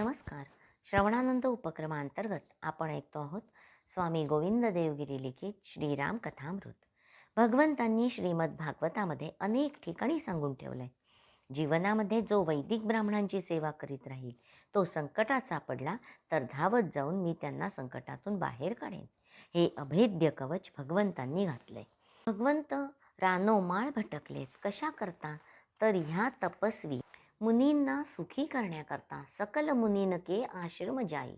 नमस्कार. श्रवणानंद उपक्रमांतर्गत आपण ऐकतो आहोत स्वामी गोविंद देवगिरी लिखित श्रीराम कथामृत. भगवंतांनी श्रीमद भागवतामध्ये अनेक ठिकाणी सांगून ठेवलं आहे जीवनामध्ये जो वैदिक ब्राह्मणांची सेवा करीत राहील तो संकटात सापडला तर धावत जाऊन मी त्यांना संकटातून बाहेर काढेन. हे अभेद्य कवच भगवंतांनी घातलंय. भगवंत रानोमाळ भटकलेत. कशा करता? तर ह्या तपस्वी मुनींना सुखी करण्याकरता सकल मुनीन के आश्रम जाई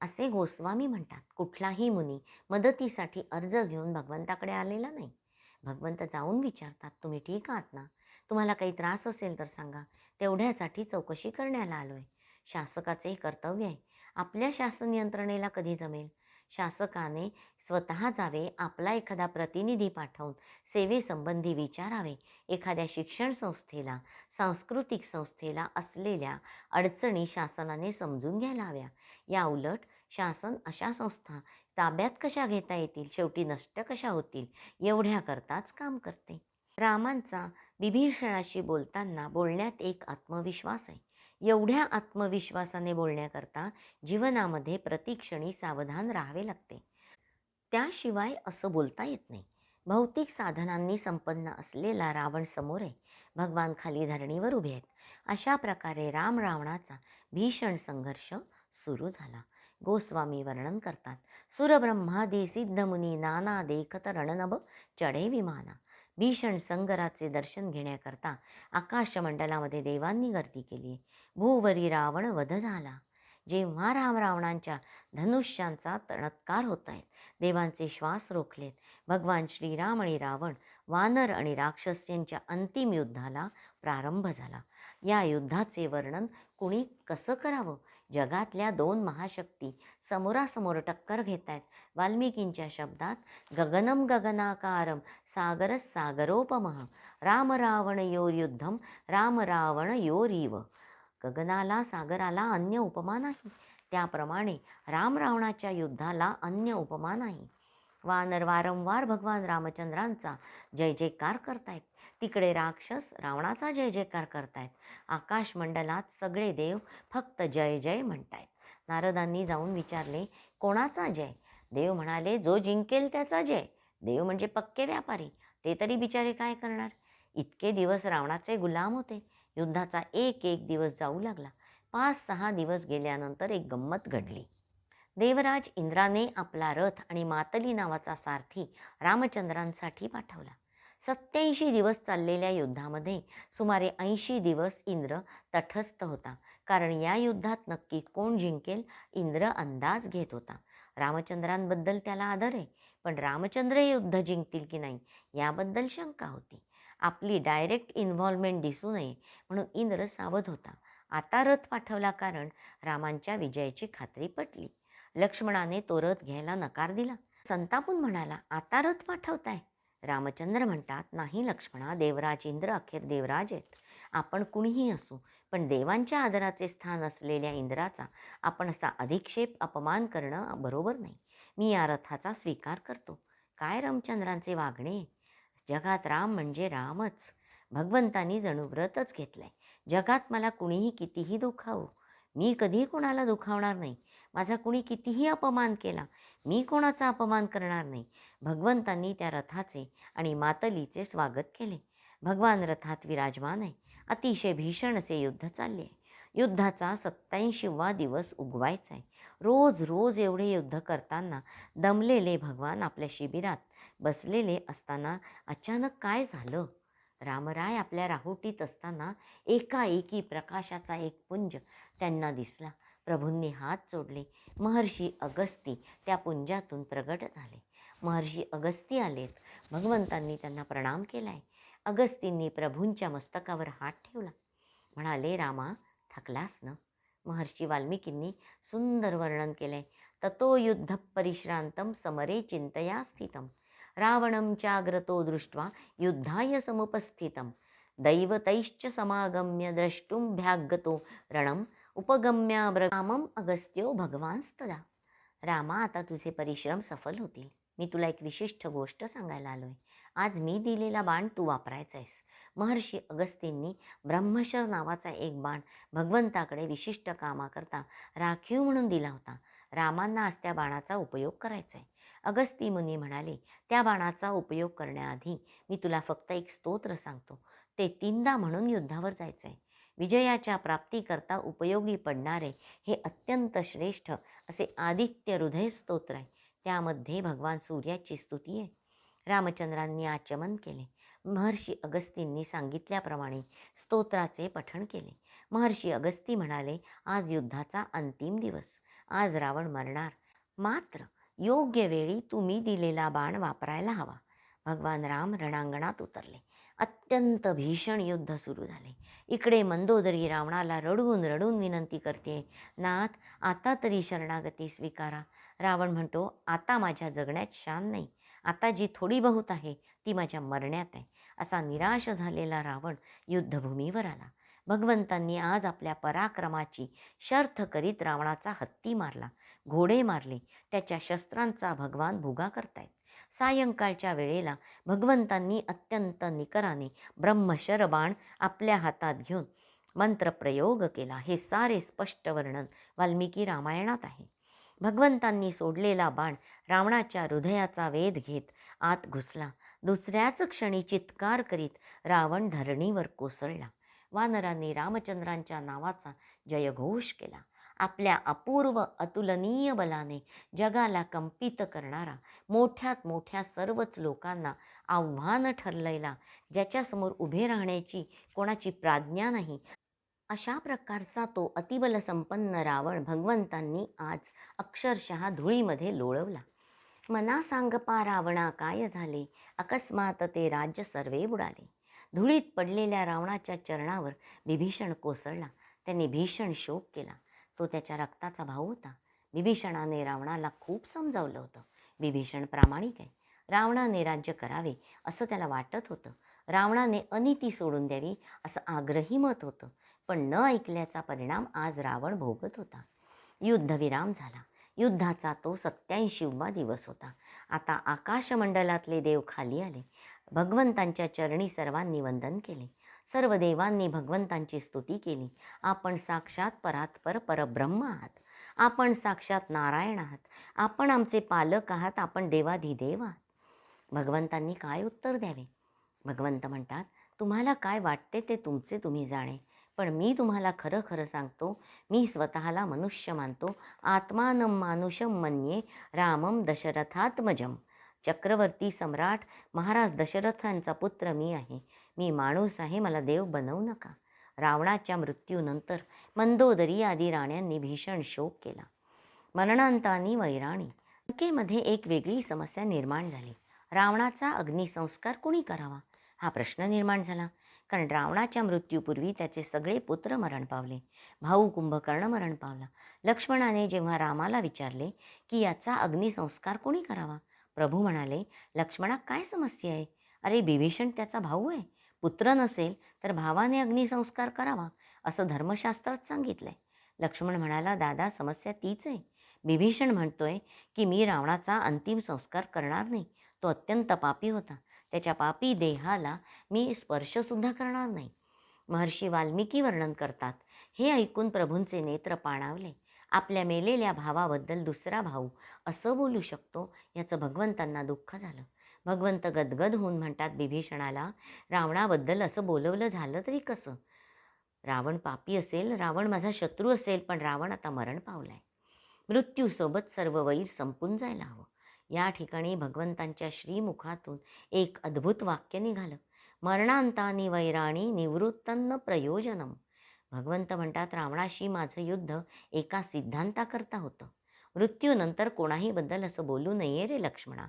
असे गोस्वामी म्हणतात. कुठलाही मुनी मदतीसाठी अर्ज घेऊन भगवंताकडे आलेला नाही. भगवंत जाऊन विचारतात तुम्ही ठीक आहात ना? तुम्हाला काही त्रास असेल तर सांगा. तेवढ्यासाठी चौकशी करण्याला आलोय. शासकाचे हे कर्तव्य आहे. आपल्या शासन यंत्रणेला कधी जमेल? शासकाने स्वतः जावे आपला एखादा प्रतिनिधी पाठवून सेवेसंबंधी विचारावे. एखाद्या शिक्षण संस्थेला सांस्कृतिक संस्थेला असलेल्या अडचणी शासनाने समजून घ्यायला हव्या या उलट शासन अशा संस्था ताब्यात कशा घेता येतील शेवटी नष्ट कशा होतील एवढ्याकरताच काम करते. रामांचा बिभीषणाशी बोलताना बोलण्यात एक आत्मविश्वास आहे. एवढ्या आत्मविश्वासाने बोलण्याकरता जीवनामध्ये प्रतिक्षणी सावधान राहावे लागते. त्याशिवाय असं बोलता येत नाही. भौतिक साधनांनी संपन्न असलेला रावण समोर आहे. भगवान खाली धरणीवर उभे आहेत. अशा प्रकारे राम रावणाचा भीषण संघर्ष सुरू झाला. गोस्वामी वर्णन करतात. सुरब्रह्मादी सिद्धमुनी नाना देखत रणनभ चढे विमाना। भीषण संगराचे दर्शन घेण्याकरता आकाशमंडलामध्ये देवांनी गर्दी केली. भूवरी रावण वध झाला. जेव्हा राम रावणांच्या धनुष्यांचा तणत्कार होत आहेत देवांचे श्वास रोखलेत. भगवान श्रीराम आणि रावण वानर आणि राक्षस यांच्या अंतिम युद्धाला प्रारंभ झाला. या युद्धाचे वर्णन कुणी कसं करावं? जगातल्या दोन महाशक्ती समोरासमोर टक्कर घेत आहेत वाल्मिकींच्या शब्दात गगनम गगनाकारम सागरस सागरोपमह राम रावण योर्युद्धम राम रावण योरीव गगनाला सागराला अन्य उपमा नाही त्याप्रमाणे राम रावणाच्या युद्धाला अन्य उपमा नाही वानर वारंवार भगवान रामचंद्रांचा जय जयकार करतायत. तिकडे राक्षस रावणाचा जय जयकार करतायत. आकाशमंडलात सगळे देव फक्त जय जय म्हणतायत. नारदांनी जाऊन विचारले कोणाचा जय? देव म्हणाले जो जिंकेल त्याचा जय. देव म्हणजे पक्के व्यापारी. ते तरी बिचारे काय करणार? इतके दिवस रावणाचे गुलाम होते. युद्धाचा एक एक दिवस जाऊ लागला. पाच सहा दिवस गेल्यानंतर एक गंमत घडली. देवराज इंद्राने आपला रथ आणि मातली नावाचा सारथी रामचंद्रांसाठी पाठवला. सत्याऐंशी दिवस चाललेल्या युद्धामध्ये सुमारे ऐंशी दिवस इंद्र तटस्थ होता. कारण या युद्धात नक्की कोण जिंकेल इंद्र अंदाज घेत होता. रामचंद्रांबद्दल त्याला आदर आहे पण रामचंद्र हे युद्ध जिंकतील की नाही याबद्दल शंका होती. आपली डायरेक्ट इन्व्हॉल्वमेंट दिसू नये म्हणून इंद्र सावध होता. आता रथ पाठवला कारण रामांच्या विजयाची खात्री पटली. लक्ष्मणाने तो रथ घ्यायला नकार दिला. संतापून म्हणाला आता रथ पाठवताय. रामचंद्र म्हणतात नाही लक्ष्मणा देवराज इंद्र अखेर देवराज आहेत. आपण कुणीही असू पण देवांच्या आदराचे स्थान असलेल्या इंद्राचा आपण असा अधिक्षेप अपमान करणं बरोबर नाही. मी या रथाचा स्वीकार करतो. काय रामचंद्रांचे वागणे? जगात राम म्हणजे रामच. भगवंतानी जणू व्रतच घेतलंय. जगात मला कुणीही कितीही दुखावू मी कधी कोणाला दुखावणार नाही. माझा कुणी कितीही अपमान केला मी कोणाचा अपमान करणार नाही. भगवंतांनी त्या रथाचे आणि मातलीचे स्वागत केले. भगवान रथात विराजमान आहे. अतिशय भीषण असे युद्ध चालले आहे. युद्धाचा सत्याऐंशीवा दिवस उगवायचा आहे. रोज रोज एवढे युद्ध करताना दमलेले भगवान आपल्या शिबिरात बसलेले असताना अचानक काय झालं? रामराय आपल्या राहुटीत असताना एकाएकी प्रकाशाचा एक पुंज त्यांना दिसला. प्रभूंनी हात जोडले. महर्षी अगस्ती त्या पुंजातून प्रगट झाले. महर्षी अगस्ती आलेत. भगवंतांनी त्यांना प्रणाम केलाय. अगस्तींनी प्रभूंच्या मस्तकावर हात ठेवला. म्हणाले रामा थकलास न महर्षी वाल्मिकींनी सुंदर वर्णन केलंय. ततो युद्ध परिश्रांतम समरे चिंतया स्थितम. रावणं चाग्रतो दृष्ट्वा युद्धाय समुपस्थितं दैवतैश्च समागम्य द्रष्टुंभ्यागतो रणम उपगम्याब्रकामम अगस्त्यो भगवानस्तदा रामा आता तुझे परिश्रम सफल होतील। मी तुला एक विशिष्ट गोष्ट सांगायला आलोय। आज मी दिलेला बाण तू वापरायचा आहेस महर्षी अगस्तींनी ब्रह्मशर नावाचा एक बाण भगवंताकडे विशिष्ट कामाकरता राखीव म्हणून दिला होता। रामांना आज त्या बाणाचा उपयोग करायचा आहे अगस्ती मुनी म्हणाले त्या बाणाचा उपयोग करण्याआधी मी तुला फक्त एक स्तोत्र सांगतो. ते तीनदा म्हणून युद्धावर जायचं आहे विजयाच्या प्राप्तीकरता उपयोगी पडणारे हे अत्यंत श्रेष्ठ असे आदित्य हृदय स्तोत्र आहे. त्यामध्ये भगवान सूर्याची स्तुती आहे. रामचंद्रांनी आचमन केले. महर्षी अगस्तींनी सांगितल्याप्रमाणे स्तोत्राचे पठण केले. महर्षी अगस्ती म्हणाले आज युद्धाचा अंतिम दिवस. आज रावण मरणार. मात्र योग्य वेळी तुम्ही दिलेला बाण वापरायला हवा. भगवान राम रणांगणात उतरले. अत्यंत भीषण युद्ध सुरू झाले. इकडे मंदोदरी रावणाला रडून रडून विनंती करते नाथ आता तरी शरणागती स्वीकारा रावण म्हणतो आता माझ्या जगण्यात शान नाही. आता जी थोडी बहुत आहे ती माझ्या मरण्यात आहे. असा निराश झालेला रावण युद्धभूमीवर आला. भगवंतांनी आज आपल्या पराक्रमाची शर्थ करीत रावणाचा हत्ती मारला. घोडे मारले. त्याच्या शस्त्रांचा भगवान भुगा करतायत. सायंकाळच्या वेळेला भगवंतांनी अत्यंत निकराने ब्रह्मशरबाण आपल्या हातात घेऊन मंत्रप्रयोग केला. हे सारे स्पष्ट वर्णन वाल्मिकी रामायणात आहे. भगवंतांनी सोडलेला बाण रावणाच्या हृदयाचा वेध घेत आत घुसला. दुसऱ्याच क्षणी चित्कार करीत रावण धरणीवर कोसळला. वानरांनी रामचंद्रांच्या नावाचा जयघोष केला. आपल्या अपूर्व अतुलनीय बलाने जगाला कंपित करणारा मोठ्यात मोठ्या सर्वच लोकांना आव्हान ठरलेला ज्याच्यासमोर उभे राहण्याची कोणाची प्राज्ञा नाही अशा प्रकारचा तो अतिबलसंपन्न रावण भगवंतांनी आज अक्षरशः धुळीमध्ये लोळवला. मना सांगपा रावणा काय झाले? अकस्मात ते राज्य सर्वे बुडाले. धुळीत पडलेल्या रावणाच्या चरणावर विभीषण कोसळला. त्यांनी भीषण शोक केला. तो त्याच्या रक्ताचा भाऊ होता. विभीषणाने रावणाला खूप समजावलं होतं. विभीषण प्रामाणिक आहे. रावणाने राज्य करावे असं त्याला वाटत होतं. रावणाने अनिती सोडून द्यावी असं आग्रही मत होतं. पण न ऐकल्याचा परिणाम आज रावण भोगत होता. युद्धविराम झाला. युद्धाचा तो सत्याऐंशीवा दिवस होता. आता आकाशमंडलातले देव खाली आले. भगवंतांच्या चरणी सर्वांनी वंदन केले. सर्व देवांनी भगवंतांची स्तुती केली. आपण साक्षात परात्पर परब्रह्म आहात. आपण साक्षात नारायण आहात. आपण आमचे पालक आहात. आपण देवाधिदेव आहात. भगवंतांनी काय उत्तर द्यावे? भगवंत म्हणतात तुम्हाला काय वाटते ते तुमचे तुम्ही जाणे. पण मी तुम्हाला खरं खरं सांगतो मी स्वतःला मनुष्य मानतो. आत्मानम मानुषम मन्ये रामम दशरथात्मजम. चक्रवर्ती सम्राट महाराज दशरथांचा पुत्र मी आहे. मी माणूस आहे मला देव बनवू नका. रावणाच्या मृत्यूनंतर मंदोदरी आदी राण्यांनी भीषण शोक केला. मरणांतानी वैराणी. लंकेमध्ये एक वेगळी समस्या निर्माण झाली. रावणाचा अग्निसंस्कार कुणी करावा? हा प्रश्न निर्माण झाला. कारण रावणाच्या मृत्यूपूर्वी त्याचे सगळे पुत्र मरण पावले. भाऊ कुंभकर्ण मरण पावला. लक्ष्मणाने जेव्हा रामाला विचारले की याचा अग्निसंस्कार कोणी करावा? प्रभू म्हणाले लक्ष्मणा काय समस्या आहे? अरे बिभीषण त्याचा भाऊ आहे. पुत्र नसेल तर भावाने अग्निसंस्कार करावा असं धर्मशास्त्रात सांगितलंय. लक्ष्मण म्हणाला दादा समस्या तीच आहे. बिभीषण म्हणतोय की मी रावणाचा अंतिम संस्कार करणार नाही. तो अत्यंत पापी होता. त्याच्या पापी देहाला मी स्पर्शसुद्धा करणार नाही. महर्षी वाल्मिकी वर्णन करतात. हे ऐकून प्रभूंचे नेत्र पाणावले. आपल्या मेलेल्या भावाबद्दल दुसरा भाऊ असं बोलू शकतो याचं भगवंतांना दुःख झालं. भगवंत गदगद होऊन म्हणतात बिभीषणाला रावणाबद्दल असं बोलवलं झालं तरी कसं? रावण पापी असेल रावण माझा शत्रू असेल पण रावण आता मरण पावलाय. मृत्यूसोबत सर्व वैर संपून जायला हवं. या ठिकाणी भगवंतांच्या श्रीमुखातून एक अद्भुत वाक्य निघालं. मरणांतानी वैराणी निवृत्तन्न प्रयोजनम. भगवंत म्हणतात रावणाशी माझं युद्ध एका सिद्धांताकरता होतं. मृत्यूनंतर कोणाही बद्दल असं बोलू नये रे लक्ष्मणा.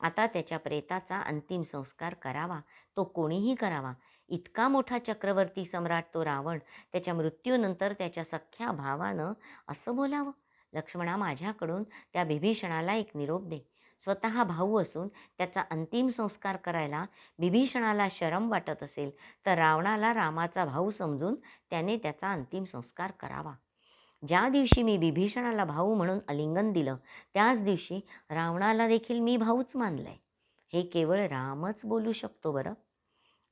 आता त्याच्या प्रेताचा अंतिम संस्कार करावा तो कोणीही करावा. इतका मोठा चक्रवर्ती सम्राट तो रावण त्याच्या मृत्यूनंतर त्याच्या सख्ख्या भावानं असं बोलावं? लक्ष्मणा माझ्याकडून त्या बिभीषणाला एक निरोप दे. स्वतः भाऊ असून त्याचा अंतिम संस्कार करायला बिभीषणाला शरम वाटत असेल तर रावणाला रामाचा भाऊ समजून त्याने त्याचा अंतिम संस्कार करावा. ज्या दिवशी मी बिभीषणाला भाऊ म्हणून आलिंगन दिलं त्याच दिवशी रावणाला देखील मी भाऊच मानलंय. हे केवळ रामच बोलू शकतो बरं.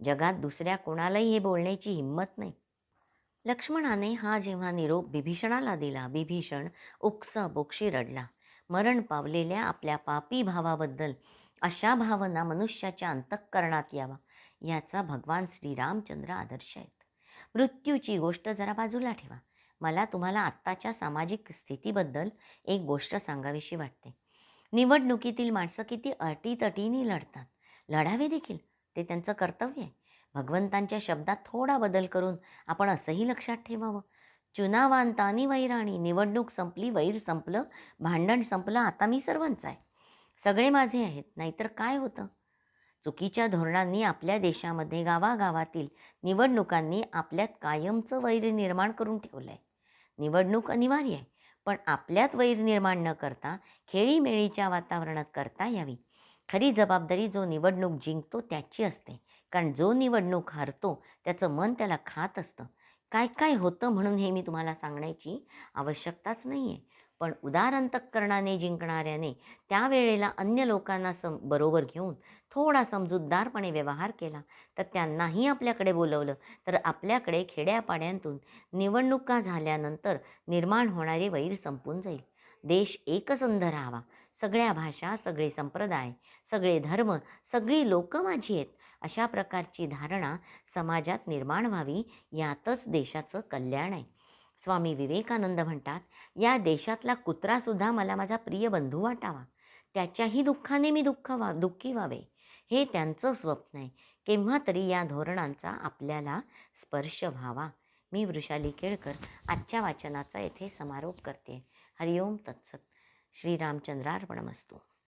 जगात दुसऱ्या कोणालाही हे बोलण्याची हिंमत नाही. लक्ष्मणाने हा जेव्हा निरोप बिभीषणाला दिला बिभीषण उक्स बोक्षी रडला. मरण पावलेल्या आपल्या पापी भावाबद्दल अशा भावना मनुष्याच्या अंतःकरणात यावा याचा भगवान श्रीरामचंद्र आदर्श आहेत. मृत्यूची गोष्ट जरा बाजूला ठेवा. मला तुम्हाला आत्ताच्या सामाजिक स्थितीबद्दल एक गोष्ट सांगावीशी वाटते. निवडणुकीतील माणसं किती अटीतटीने लढतात. लढावे देखील ते त्यांचं कर्तव्य आहे. भगवंतांच्या शब्दात थोडा बदल करून आपण असंही लक्षात ठेवावं. चुनावांतानी वैराणी निवडणूक संपली वैर संपलं भांडण संपलं आता मी सर्वांचा आहे. सगळे माझे आहेत नाहीतर काय होतं? चुकीच्या धोरणांनी आपल्या देशामध्ये गावागावातील निवडणुकांनी आपल्यात कायमचं वैर निर्माण करून ठेवलं आहे निवडणूक अनिवार्य आहे. पण आपल्यात वैर निर्माण न करता खेळीमेळीच्या वातावरणात करता यावी. खरी जबाबदारी जो निवडणूक जिंकतो त्याची असते. कारण जो निवडणूक हारतो त्याचं मन त्याला खात असतं. काय काय होतं म्हणून हे मी तुम्हाला सांगण्याची आवश्यकताच नाही आहे पण उदार अंतःकरणाने जिंकणाऱ्याने त्यावेळेला अन्य लोकांना सम बरोबर घेऊन थोडा समजूतदारपणे व्यवहार केला. तर त्यांनाही आपल्याकडे बोलवलं. तर आपल्याकडे खेड्यापाड्यांतून निवडणुका झाल्यानंतर निर्माण होणारे वैर संपून जाईल. देश एकसंध राहावा. सगळ्या भाषा सगळे संप्रदाय सगळे धर्म सगळी लोकं माझी आहेत. अशा प्रकारची धारणा समाजात निर्माण व्हावी यातच देशाचं कल्याण आहे. स्वामी विवेकानंद म्हणतात या देशातला कुत्रासुद्धा मला माझा प्रिय बंधू वाटावा. त्याच्याही दुःखाने मी दुःख वा दुःखी व्हावे. हे त्यांचं स्वप्न आहे. केव्हा तरी या धोरणांचा आपल्याला स्पर्श व्हावा. मी वृषाली केळकर आजच्या वाचनाचा येथे समारोप करते. हरिओम तत्सत. श्रीरामचंद्रार्पणमस्तू.